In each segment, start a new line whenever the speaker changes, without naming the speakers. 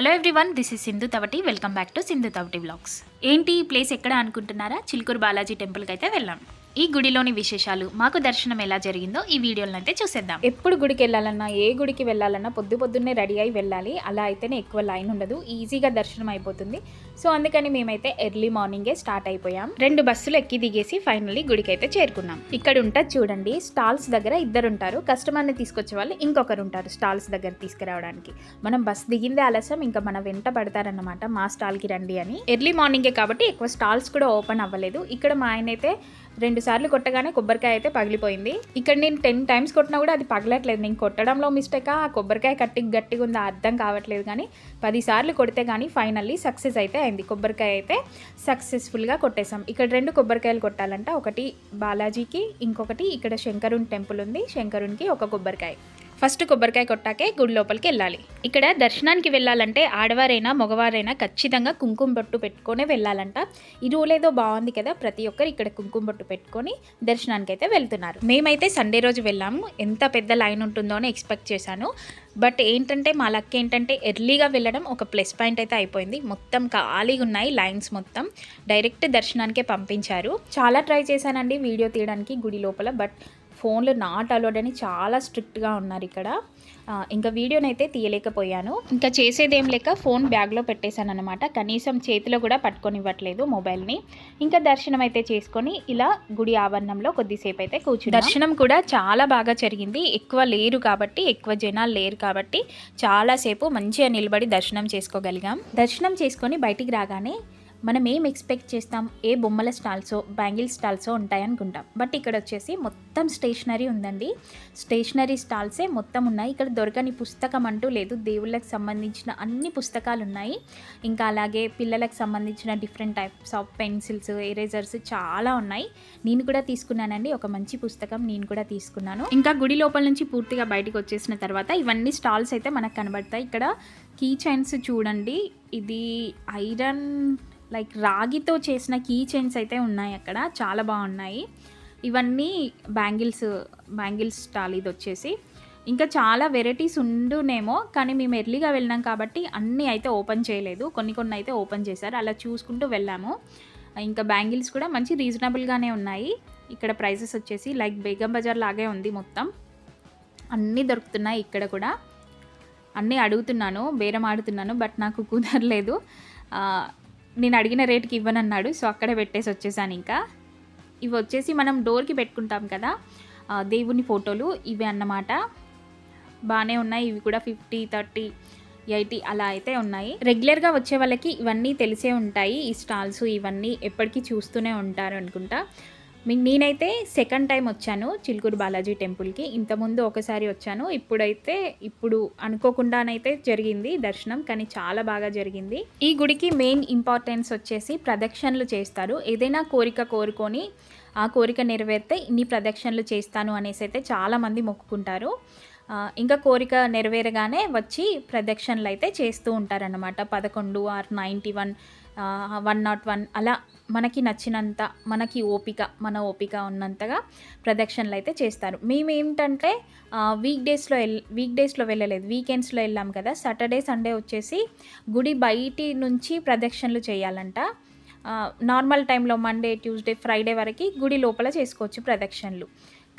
Hello everyone this is Sindhu Tavati welcome back to Sindhu Tavati blogs ఏంటి ఈ place ఎక్కడ అనుకుంటున్నారా? చిలుకూరు బాలాజీ టెంపుల్కి అయితే వెళ్ళాం ఈ గుడిలోని విశేషాలు మాకు దర్శనం ఎలా జరిగిందో ఈ వీడియోలను అయితే చూసేద్దాం. ఎప్పుడు గుడికి వెళ్ళాలన్నా ఏ గుడికి వెళ్ళాలన్నా పొద్దు పొద్దున్నే రెడీ అయి వెళ్ళాలి. అలా అయితేనే ఎక్కువ లైన్ ఉండదు. ఈజీగా దర్శనం అయిపోతుంది. సో అందుకని మేమైతే ఎర్లీ మార్నింగే స్టార్ట్ అయిపోయాం. రెండు బస్సులు ఎక్కి దిగేసి ఫైనల్లీ గుడికి అయితే చేరుకున్నాం. ఇక్కడ ఉంటుంది చూడండి స్టాల్స్ దగ్గర ఇద్దరు ఉంటారు కస్టమర్ని తీసుకొచ్చే వాళ్ళు ఇంకొకరు ఉంటారు స్టాల్స్ దగ్గర తీసుకురావడానికి. మనం బస్ దిగిందే ఆలస్యం ఇంకా మన వెంట పడతారన్నమాట మా స్టాల్కి రండి అని. ఎర్లీ మార్నింగే కాబట్టి ఎక్కువ స్టాల్స్ కూడా ఓపెన్ అవ్వలేదు. ఇక్కడ మా ఆయన అయితే రెండు సార్లు కొట్టగానే కొబ్బరికాయ అయితే పగిలిపోయింది. ఇక్కడ నేను టెన్ టైమ్స్ కొట్టినా కూడా అది పగలట్లేదు. నేను కొట్టడంలో మిస్టేక్ ఆ కొబ్బరికాయ కట్టి గట్టిగా ఉందా అర్థం కావట్లేదు కానీ పది సార్లు కొడితే కానీ ఫైనల్లీ సక్సెస్ అయితే అయింది. కొబ్బరికాయ అయితే సక్సెస్ఫుల్గా కొట్టేసాం ఇక్కడ రెండు కొబ్బరికాయలు కొట్టాలంట. ఒకటి బాలాజీకి ఇంకొకటి ఇక్కడ శంకరుని టెంపుల్ ఉంది. శంకరునికి ఒక కొబ్బరికాయ. ఫస్ట్ కొబ్బరికాయ కొట్టాకే గుడి లోపలికి వెళ్ళాలి. ఇక్కడ దర్శనానికి వెళ్ళాలంటే ఆడవారైనా మగవారైనా ఖచ్చితంగా కుంకుమ బొట్టు పెట్టుకొనే వెళ్ళాలంట. ఈ రూల్ ఏదో బాగుంది కదా ప్రతి ఒక్కరు ఇక్కడ కుంకుమ బొట్టు పెట్టుకొని దర్శనానికి అయితే వెళ్తున్నారు. మేమైతే సండే రోజు వెళ్ళాము. ఎంత పెద్ద లైన్ ఉంటుందో అని ఎక్స్పెక్ట్ చేశాను. బట్ ఏంటంటే మా లక్ ఏంటంటే ఎర్లీగా వెళ్ళడం ఒక ప్లస్ పాయింట్ అయితే అయిపోయింది. మొత్తం ఖాళీగా ఉన్నాయి లైన్స్ మొత్తం. డైరెక్ట్ దర్శనానికే పంపించారు. చాలా ట్రై చేశానండి వీడియో తీయడానికి గుడి లోపల. బట్ ఫోన్లు నాట్ అలౌడ్ అని చాలా స్ట్రిక్ట్గా ఉన్నారు ఇక్కడ. ఇంకా వీడియోనైతే తీయలేకపోయాను. ఇంకా చేసేదేం లేక ఫోన్ బ్యాగ్లో పెట్టేశాను అనమాట కనీసం చేతిలో కూడా పట్టుకొనివ్వట్లేదు మొబైల్ని. ఇంకా దర్శనం అయితే చేసుకొని ఇలా గుడి ఆవరణంలో కొద్దిసేపు అయితే కూర్చుని దర్శనం కూడా చాలా బాగా జరిగింది. ఎక్కువ లేరు కాబట్టి ఎక్కువ జనాలు లేరు కాబట్టి చాలాసేపు మంచిగా నిలబడి దర్శనం చేసుకోగలిగాం. దర్శనం చేసుకొని బయటికి రాగానే మనం ఏం ఎక్స్పెక్ట్ చేస్తాం? ఏ బొమ్మల స్టాల్సో బ్యాంగిల్ స్టాల్సో ఉంటాయనుకుంటాం. బట్ ఇక్కడ వచ్చేసి మొత్తం స్టేషనరీ ఉందండి. స్టేషనరీ స్టాల్సే మొత్తం ఉన్నాయి. ఇక్కడ దొరకని పుస్తకం అంటూ లేదు. దేవుళ్ళకి సంబంధించిన అన్ని పుస్తకాలు ఉన్నాయి. ఇంకా అలాగే పిల్లలకు సంబంధించిన different types of pencils erasers చాలా ఉన్నాయి. నేను కూడా తీసుకున్నానండి. ఒక మంచి పుస్తకం నేను కూడా తీసుకున్నాను. ఇంకా గుడి లోపల నుంచి పూర్తిగా బయటకు వచ్చేసిన తర్వాత ఇవన్నీ స్టాల్స్ అయితే మనకు కనబడతాయి. ఇక్కడ కీ చైన్స్ చూడండి. ఇది ఐరన్ లైక్ రాగితో చేసిన కీ చైన్స్ అయితే ఉన్నాయి అక్కడ. చాలా బాగున్నాయి. ఇవన్నీ బ్యాంగిల్స్ బ్యాంగిల్స్ స్టాల్ ఇది వచ్చేసి ఇంకా చాలా వెరైటీస్ ఉండునేమో కానీ మేము ఎర్లీగా వెళ్ళినాం కాబట్టి అన్నీ అయితే ఓపెన్ చేయలేదు. కొన్ని కొన్ని అయితే ఓపెన్ చేశారు. అలా చూసుకుంటూ వెళ్ళాము. ఇంకా బ్యాంగిల్స్ కూడా మంచి రీజనబుల్గానే ఉన్నాయి. ఇక్కడ ప్రైసెస్ వచ్చేసి లైక్ బేగం బజార్ లాగే ఉంది మొత్తం. అన్నీ దొరుకుతున్నాయి ఇక్కడ కూడా. అన్నీ అడుగుతున్నాను బేరం ఆడుతున్నాను బట్ నాకు కుదరలేదు. నేను అడిగిన రేటుకి ఇవ్వనన్నాడు సో అక్కడే పెట్టేసి వచ్చేసాను ఇంకా. ఇవి వచ్చేసి మనం డోర్కి పెట్టుకుంటాం కదా దేవుని ఫోటోలు ఇవి అన్నమాట. బాగానే ఉన్నాయి ఇవి కూడా ఫిఫ్టీ థర్టీ ఎయిటీ అలా అయితే ఉన్నాయి. రెగ్యులర్గా వచ్చే వాళ్ళకి ఇవన్నీ తెలిసే ఉంటాయి ఈ స్టాల్స్ ఇవన్నీ ఎప్పటికీ చూస్తూనే ఉంటారు అనుకుంటా. నేనైతే సెకండ్ టైం వచ్చాను చిలుకూరు బాలాజీ టెంపుల్కి. ఇంతకుముందు ఒకసారి వచ్చాను. ఇప్పుడైతే ఇప్పుడు అనుకోకుండానైతే జరిగింది దర్శనం కానీ చాలా బాగా జరిగింది. ఈ గుడికి మెయిన్ ఇంపార్టెన్స్ వచ్చేసి ప్రదక్షిణలు చేస్తారు. ఏదైనా కోరిక కోరుకొని ఆ కోరిక నెరవేరితే ఇన్ని ప్రదక్షిణలు చేస్తాను అనేసి అయితే చాలామంది మొక్కుకుంటారు. ఇంకా కోరిక నెరవేరగానే వచ్చి ప్రదక్షిణలు అయితే చేస్తూ ఉంటారన్నమాట. పదకొండు or ninety one one not one అలా మనకి నచ్చినంత మనకి ఓపిక మన ఓపిక ఉన్నంతగా ప్రదక్షిణలు అయితే చేస్తారు. మేము ఏంటంటే వీక్ డేస్లో వెళ్ వీక్ డేస్లో వెళ్ళలేదు. వీకెండ్స్లో వెళ్ళాం కదా. సాటర్డే సండే వచ్చేసి గుడి బయటి నుంచి ప్రదక్షిణలు చేయాలంట. నార్మల్ టైంలో మండే ట్యూస్డే ఫ్రైడే వరకు గుడి లోపల చేసుకోవచ్చు ప్రదక్షిణలు.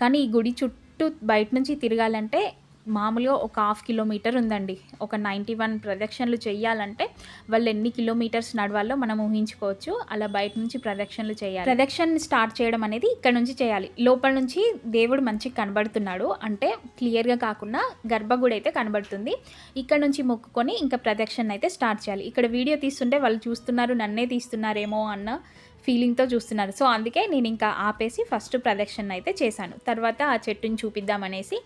కానీ ఈ గుడి చుట్టూ బయట నుంచి తిరగాలంటే మామూలుగా ఒక హాఫ్ కిలోమీటర్ ఉందండి. ఒక నైంటీ వన్ ప్రదక్షిణలు చేయాలంటే వాళ్ళు ఎన్ని కిలోమీటర్స్ నడవాలో మనం ఊహించుకోవచ్చు. అలా బయట నుంచి ప్రదక్షిణలు చేయాలి ప్రదక్షిణ స్టార్ట్ చేయడం అనేది ఇక్కడ నుంచి చేయాలి. లోపల నుంచి దేవుడు మంచిగా కనబడుతున్నాడు. అంటే క్లియర్గా కాకుండా గర్భగుడి అయితే కనబడుతుంది. ఇక్కడ నుంచి మొక్కుకొని ఇంకా ప్రదక్షిణ అయితే స్టార్ట్ చేయాలి. ఇక్కడ వీడియో తీస్తుంటే వాళ్ళు చూస్తున్నారు నన్నే తీస్తున్నారేమో అన్న ఫీలింగ్తో చూస్తున్నారు. సో అందుకే నేను ఇంకా ఆపేసి ఫస్ట్ ప్రదక్షిణ అయితే చేశాను. తర్వాత ఆ చెట్టుని చూపిద్దామనేసి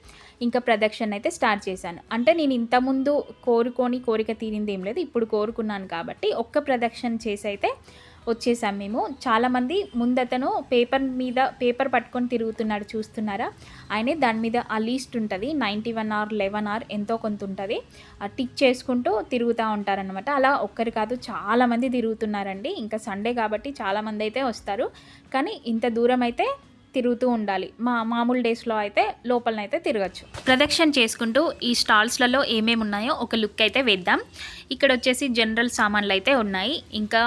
ఇంకా ప్రదక్షిణ అయితే స్టార్ట్ చేశాను. అంటే నేను ఇంతకుముందు కోరుకొని కోరిక తీరింది ఏం లేదు. ఇప్పుడు కోరుకున్నాను కాబట్టి ఒక్క ప్రదక్షిణ చేసి అయితే వచ్చేసాం మేము. చాలామంది ముందతను పేపర్ మీద పేపర్ పట్టుకొని తిరుగుతున్నాడు చూస్తున్నారా? ఆయనే దాని మీద ఆ లీస్ట్ ఉంటుంది. Ninety one or eleven or ఎంతో కొంత ఉంటుంది. ఆ టిక్ చేసుకుంటూ తిరుగుతూ ఉంటారనమాట అలా ఒక్కరు కాదు చాలామంది తిరుగుతున్నారండి. ఇంకా సండే కాబట్టి చాలామంది అయితే వస్తారు. కానీ ఇంత దూరం అయితే తిరుగుతూ ఉండాలి. మా మామూలు డేస్లో అయితే లోపలనైతే తిరగచ్చు. ప్రదక్షిణ చేసుకుంటూ ఈ స్టాల్స్లలో ఏమేమి ఉన్నాయో ఒక లుక్ అయితే వేద్దాం. ఇక్కడ వచ్చేసి జనరల్ సామాన్లు అయితే ఉన్నాయి. ఇంకా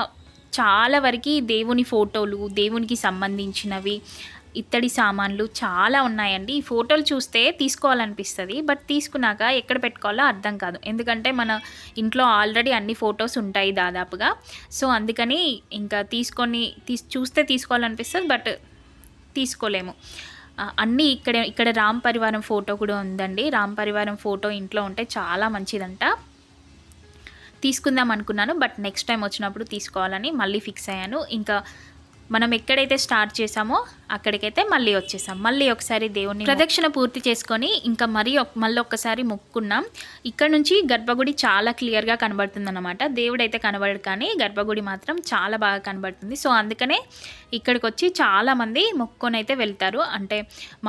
చాలా వరకు దేవుని ఫోటోలు దేవునికి సంబంధించినవి ఇత్తడి సామాన్లు చాలా ఉన్నాయండి. ఈ ఫోటోలు చూస్తే తీసుకోవాలనిపిస్తుంది బట్ తీసుకున్నాక ఎక్కడ పెట్టుకోవాలో అర్థం కాదు. ఎందుకంటే మన ఇంట్లో ఆల్రెడీ అన్ని ఫొటోస్ ఉంటాయి దాదాపుగా. సో అందుకని ఇంకా తీసుకొని తీస్ చూస్తే తీసుకోవాలనిపిస్తుంది బట్ తీసుకోలేము. అన్నీ ఇక్కడ ఇక్కడ రామ్ పరివారం ఫోటో కూడా ఉందండి. రామ్ పరివారం ఫోటో ఇంట్లో ఉంటే చాలా మంచిదంట. తీసుకుందాం అనుకున్నాను బట్ నెక్స్ట్ టైం వచ్చినప్పుడు తీసుకోవాలని మళ్ళీ ఫిక్స్ అయ్యాను. ఇంకా మనం ఎక్కడైతే స్టార్ట్ చేసామో అక్కడికైతే మళ్ళీ వచ్చేసాం. మళ్ళీ ఒకసారి దేవుని ప్రదక్షిణ పూర్తి చేసుకొని ఇంకా మరీ మళ్ళీ ఒక్కసారి మొక్కున్నాం ఇక్కడ నుంచి గర్భగుడి చాలా క్లియర్గా కనబడుతుంది అనమాట దేవుడు అయితే కనబడడు కానీ గర్భగుడి మాత్రం చాలా బాగా కనబడుతుంది. సో అందుకనే ఇక్కడికి వచ్చి చాలామంది మొక్కుకొని అయితే వెళ్తారు. అంటే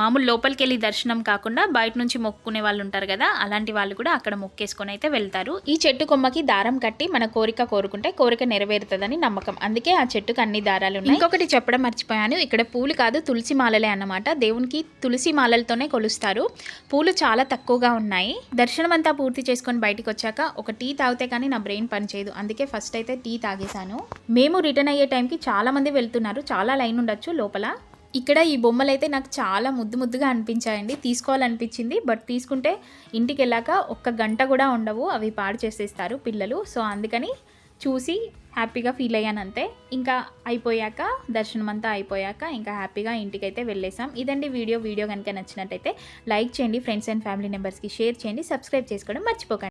మామూలు లోపలికి వెళ్ళి దర్శనం కాకుండా బయట నుంచి మొక్కునే వాళ్ళు ఉంటారు కదా అలాంటి వాళ్ళు కూడా అక్కడ మొక్కేసుకొని అయితే వెళ్తారు. ఈ చెట్టు కొమ్మకి దారం కట్టి మన కోరిక కోరుకుంటే కోరిక నెరవేరుతుందని నమ్మకం. అందుకే ఆ చెట్టుకు అన్ని దారాలు ఉన్నాయి. ఇంకొకటి చెప్పడం మర్చిపోయాను. ఇక్కడ పూలు కాదు కాదు తులసి మాలలే అన్నమాట. దేవునికి తులసి మాలలతోనే కొలుస్తారు. పూలు చాలా తక్కువగా ఉన్నాయి. దర్శనం అంతా పూర్తి చేసుకొని బయటకు వచ్చాక ఒక టీ తాగితే కానీ నా బ్రెయిన్ పనిచేయదు. అందుకే ఫస్ట్ అయితే టీ తాగేశాను. మేము రిటర్న్ అయ్యే టైంకి చాలా మంది వెళ్తున్నారు. చాలా లైన్ ఉండొచ్చు లోపల. ఇక్కడ ఈ బొమ్మలు అయితే నాకు చాలా ముద్దు ముద్దుగా అనిపించాయండి. తీసుకోవాలనిపించింది. బట్ తీసుకుంటే ఇంటికి వెళ్ళాక ఒక్క గంట కూడా ఉండవు. అవి పాడు చేసేస్తారు పిల్లలు. సో అందుకని చూసి హ్యాపీగా ఫీల్ అయ్యాను అంతే ఇంకా అయిపోయాక దర్శనం అంతా అయిపోయాక ఇంకా హ్యాపీగా ఇంటికైతే వెళ్ళేసాం ఇదండి వీడియో. వీడియో కనుక నచ్చినట్టయితే లైక్ చేయండి ఫ్రెండ్స్ అండ్ ఫ్యామిలీ మెంబర్స్కి షేర్ చేయండి సబ్స్క్రైబ్ చేసుకోవడం మర్చిపోకండి.